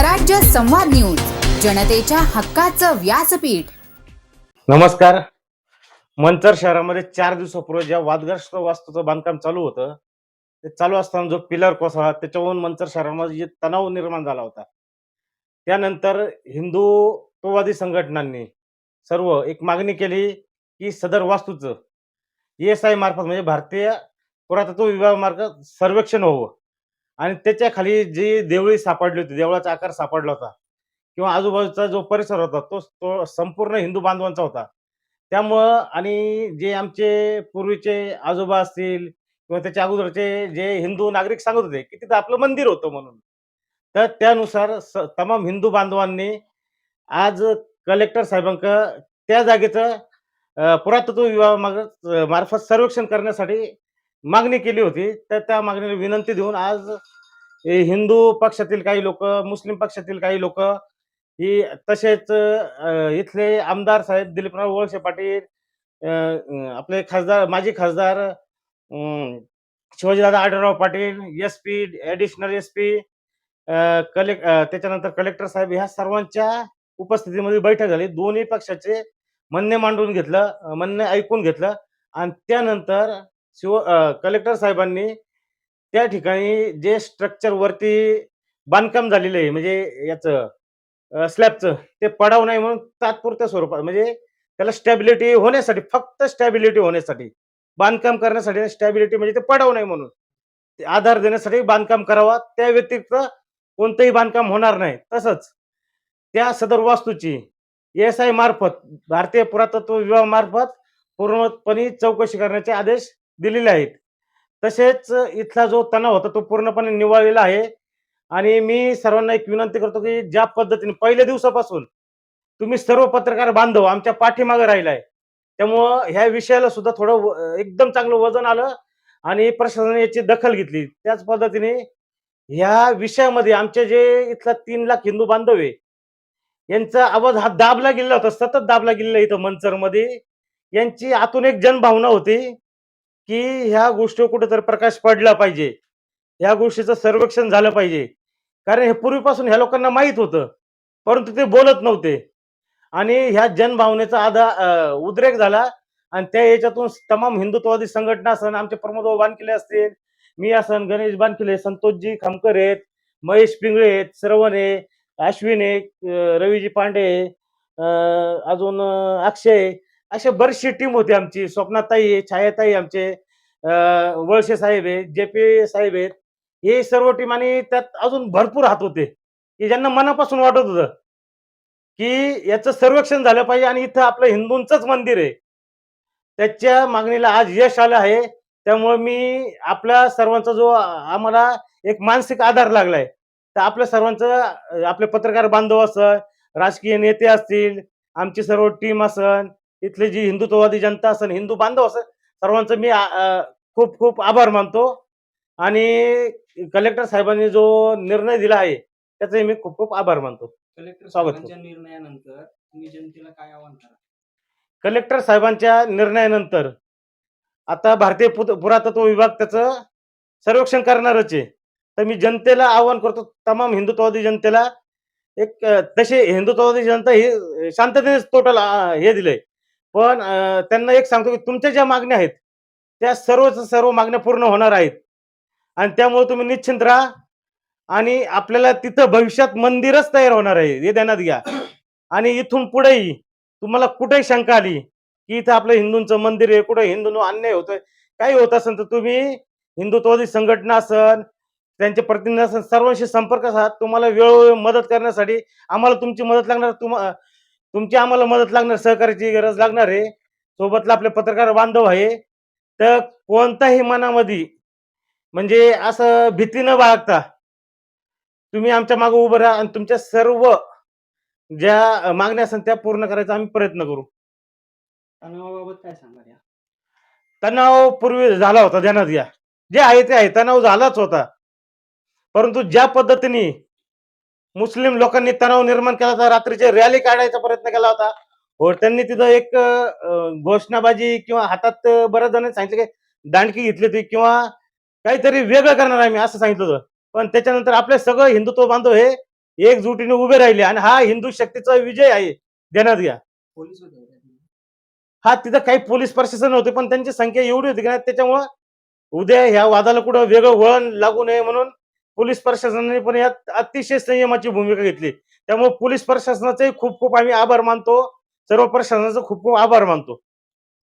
स्वराज्य संवाद न्यूज जनतेच्या हक्काचं व्यासपीठ. नमस्कार. मंचर शहरामध्ये चार दिवसापूर्वी ज्या वादग्रस्त वास्तूचं बांधकाम चालू होतं ते चालू असताना जो पिलर कोसळला त्याच्यावरून मंचर शहरामध्ये जे तणाव निर्माण झाला होता. त्यानंतर हिंदुत्ववादी संघटनांनी सर्व एक मागणी केली की सदर वास्तूचं एस आय मार्फत म्हणजे भारतीय पुरातत्व विभागामार्फत सर्वेक्षण व्हावं. आणि त्याच्याखाली जी देवळी सापडली होती देवळाचा आकार सापडला होता किंवा आजूबाजूचा जो परिसर होता तो तो संपूर्ण हिंदू बांधवांचा होता. त्यामुळं आणि जे आमचे पूर्वीचे आजोबा असतील किंवा त्याच्या अगोदरचे जे हिंदू नागरिक सांगत होते की तिथं आपलं मंदिर होतं म्हणून. तर त्यानुसार स तमाम हिंदू बांधवांनी आज कलेक्टर साहेबांक त्या जागेचं पुरातत्व विभागामार्फत मार्फत सर्वेक्षण करण्यासाठी मागणी केली होती. तर त्या मागणीला विनंती देऊन आज हे हिंदू पक्षातील काही लोक मुस्लिम पक्षातील काही लोक ही तसेच इथले आमदार साहेब दिलीपराव वळसे पाटील आपले खासदार माजी खासदार Shivajidada Adhalrao Patil S P additional S P collect त्याच्यानंतर कलेक्टर साहेब ह्या सर्वांच्या उपस्थितीमध्ये बैठक झाली. दोन्ही पक्षाचे म्हणणे मांडून घेतलं म्हणणे ऐकून घेतलं. आणि त्यानंतर शिव कलेक्टर साहेबांनी त्या ठिकाणी जे स्ट्रक्चर वरती बांधकाम झालेलं आहे म्हणजे याचं स्लॅबचं ते पडाव नाही म्हणून तात्पुरत्या स्वरूपात म्हणजे त्याला स्टॅबिलिटी होण्यासाठी फक्त स्टॅबिलिटी होण्यासाठी बांधकाम करण्यासाठी स्टॅबिलिटी म्हणजे ते पडाव नाही म्हणून. ते आधार देण्यासाठी बांधकाम करावा त्या व्यतिरिक्त कोणतंही बांधकाम होणार नाही. तसंच त्या सदर वास्तूची एस आय मार्फत भारतीय पुरातत्व विभागामार्फत पूर्णपणे चौकशी करण्याचे आदेश दिलेले आहेत. तसेच इथला जो तणाव होता तो पूर्णपणे निवळलेला आहे. आणि मी सर्वांना एक विनंती करतो की ज्या पद्धतीने पहिल्या दिवसापासून तुम्ही सर्व पत्रकार बांधव आमच्या पाठीमागे राहिलाय त्यामुळं ह्या विषयाला सुद्धा थोडं एकदम चांगलं वजन आलं आणि प्रशासनाने याची दखल घेतली. त्याच पद्धतीने ह्या विषयामध्ये आमचे जे इथला तीन लाख हिंदू बांधव आहे यांचा आवाज हा दाबला गेलेला होता सतत दाबला गेलेला आहे इथं मंचरमध्ये. यांची आतून एक जनभावना होती की ह्या गोष्टीवर कुठेतरी प्रकाश पडला पाहिजे. ह्या गोष्टीचं सर्वेक्षण झालं पाहिजे. कारण हे पूर्वीपासून ह्या लोकांना माहीत होतं. परंतु ते बोलत नव्हते. आणि ह्या जनभावनेचा आधा उद्रेक झाला आणि त्या याच्यातून तमाम हिंदुत्ववादी संघटना असन आमचे प्रमोद बानकिले असतील मी असन गणेश बानकिले संतोषजी खामकर आहेत महेश पिंगळे आहेत श्रवण आहे अश्विन आहे रवीजी पांडे अं, अजून अक्षय आहे. अशी बरीचशी टीम होती आमची. स्वप्नाताई आहे छायाताई आमचे वळसे साहेब आहे जे पी साहेब आहेत हे सर्व टीम आणि त्यात अजून भरपूर हात होते. की ज्यांना मनापासून वाटत होतं की याचं सर्वेक्षण झालं पाहिजे आणि इथं आपलं हिंदूंचंच मंदिर आहे. त्याच्या मागणीला आज यश आलं आहे. त्यामुळे मी आपल्या सर्वांचा जो आम्हाला एक मानसिक आधार लागलाय तर आपल्या सर्वांचं आपले पत्रकार बांधव असं राजकीय नेते असतील आमची सर्व टीम असन इथले जी हिंदुत्ववादी जनता असन हिंदू बांधव असन सर्वांचं मी खूप खूप आभार मानतो. आणि कलेक्टर साहेबांनी जो निर्णय दिला आहे त्याचे मी खूप खूप आभार मानतो. कलेक्टर स्वागत साहेबांच्या निर्णयानंतर तुम्ही जनतेला काय आवाहन करा कलेक्टर साहेबांच्या निर्णयानंतर आता भारतीय पुत- पुरातत्व विभाग त्याचं सर्वेक्षण करणारच आहे. तर मी जनतेला आवाहन करतो तमाम हिंदुत्ववादी जनतेला एक तशी हिंदुत्ववादी जनता ही शांततेनेच टोटल हे दिलंय. पण त्यांना एक सांगतो की तुमच्या ज्या मागण्या आहेत त्या सर्वच सर्व मागण्या पूर्ण होणार आहेत. आणि त्यामुळे तुम्ही निश्चिंत राहा आणि आपल्याला तिथं भविष्यात मंदिरच तयार होणार आहे हे ध्यानात घ्या. आणि इथून पुढेही तुम्हाला कुठेही शंका आली की इथं आपलं हिंदूंचं मंदिर आहे कुठे हिंदूंनो अन्याय होतोय काही होत असेल तर तुम्ही हिंदुत्ववादी संघटना असन त्यांचे प्रतिनिधी असन सर्वांशी संपर्क साध. तुम्हाला वेळोवेळी मदत करण्यासाठी आम्हाला तुमची मदत लागणार. तुम्हा तुमची आम्हाला मदत लागणार सहकार्याची गरज लागणार आहे. सोबतला आपले पत्रकार बांधव आहे. तर कोणताही मनामध्ये म्हणजे असं भीती न बाळगता तुम्ही आमच्या मागे उभं राहा आणि तुमच्या सर्व ज्या मागण्या असतात त्या पूर्ण करायचा आम्ही प्रयत्न करू. तणावाबाबत काय सांगा या? तणाव पूर्वी झाला होता ध्यानात घ्या. जे आहे ते आहे तणाव झालाच होता. परंतु ज्या पद्धतीने मुस्लिम लोकांनी तणाव निर्माण केला होता. रात्रीचे रॅली काढायचा प्रयत्न केला होता. हो त्यांनी तिथं एक घोषणाबाजी किंवा हातात बऱ्याच जणांनी सांगितलं की दांडकी घेतली होती किंवा काहीतरी वेगळं करणार आहे मी असं सांगितलं होतं. पण त्याच्यानंतर आपले सगळं हिंदुत्व बांधव हे एकजुटीने उभे राहिले आणि हा हिंदू शक्तीचा विजय आहे. ध्यानात घ्या? हा तिथं काही पोलीस प्रशासन होते पण त्यांची संख्या एवढी होती की त्याच्यामुळं उद्या ह्या वादाला कुठं वेगळं वळण लागू नये म्हणून पोलीस प्रशासनाने पण यात अतिशय संयमाची भूमिका घेतली. त्यामुळे पोलीस प्रशासनाचे खूप खूप आम्ही आभार मानतो. सर्व प्रशासनाचा खूप खूप आभार मानतो.